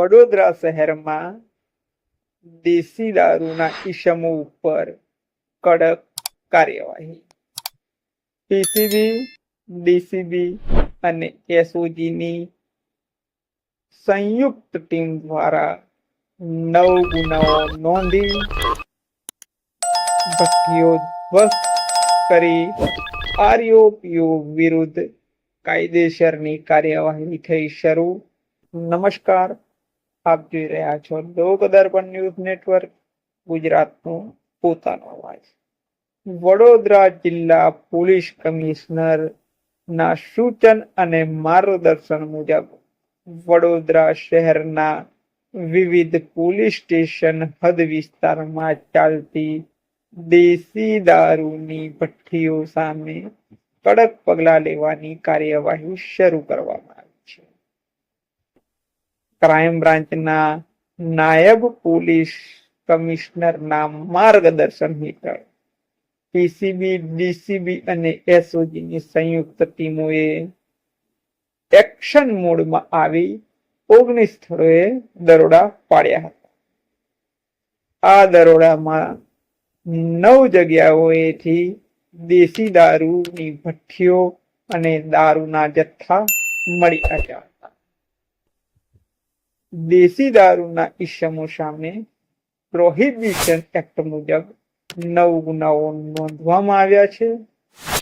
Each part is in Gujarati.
વડોદરા શહેરમાં દેશી દારૂના ઈસમો ઉપર કડક કાર્યવાહી. પીસીબી, ડીસીબી અને એસઓજીની સંયુક્ત ટીમ દ્વારા નવ ગુનાઓ નોંધી ભઠ્ઠીઓ ધ્વસ્ત કરી આરોપીઓ વિરુદ્ધ કાયદેસરની કાર્યવાહી થઈ શરૂ. નમસ્કાર. આપ જોઈ રહ્યા છો. લોક દર્પણ ન્યૂઝ નેટવર્ક ગુજરાતનો પોતાનો અવાજ વડોદરા જિલ્લા પોલીસ કમિશનર ના સૂચન અને માર્ગદર્શન મુજબ વડોદરા શહેરના વિવિધ પોલીસ સ્ટેશન હદ વિસ્તારમાં ચાલતી દેશી દારૂની ભઠ્ઠીઓ સામે કડક પગલાં લેવાની કાર્યવાહી શરૂ કરવામાં ક્રાઇમ બ્રાન્ચના નાયબ પોલીસ કમિશનરના માર્ગદર્શન હેઠળ પીસીબી ડીસીબી અને એસઓજીની સંયુક્ત ટીમોએ એક્શન મોડમાં આવી ઓગણીસ સ્થળોએ દરોડા પાડ્યા હતા. આ દરોડામાં નવ જગ્યાઓએથી દેશી દારૂની ભઠ્ઠીઓ અને દારૂના જથ્થા મળી આવ્યા. દેશી દારૂના ઇસમો સામે પ્રોહિબિશન એક્ટ મુજબ નવ ગુનાઓ નોંધવામાં આવ્યા છે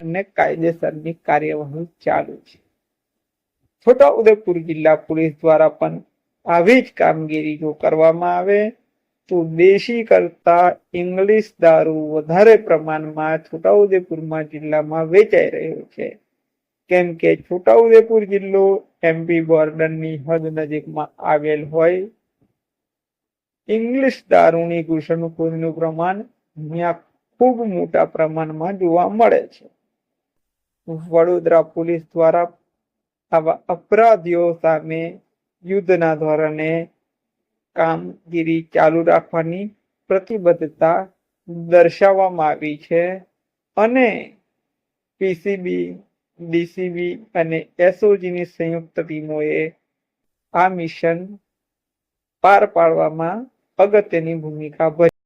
અને કાયદેસરની કાર્યવાહી ચાલુ છે. છોટાઉદેપુર જિલ્લા પોલીસ દ્વારા પણ આવી જ કામગીરી જો કરવામાં આવે તો દેશી કરતા ઇંગ્લિશ દારૂ વધારે પ્રમાણમાં છોટાઉદેપુરમાં જિલ્લામાં વેચાઈ રહ્યો છે. કેમ કે છોટાઉદેપુર જિલ્લો એમપી બોર્ડરની હદ નજીકમાં આવેલ હોય. ઇંગ્લિશ દારૂની ઘૂસણખોરીનું પ્રમાણ અહીંયા ખૂબ મોટા પ્રમાણમાં જોવા મળે છે. વડોદરા પોલીસ દ્વારા આવા અપરાધીઓ સામે યુદ્ધના ધોરણે કામગીરી ચાલુ રાખવાની પ્રતિબદ્ધતા દર્શાવવામાં આવી છે અને પીસીબી ડીસીબી અને એસઓજીની સંયુક્ત ટીમોએ આ મિશન પાર પાડવામાં અગત્યની ભૂમિકા ભજવી.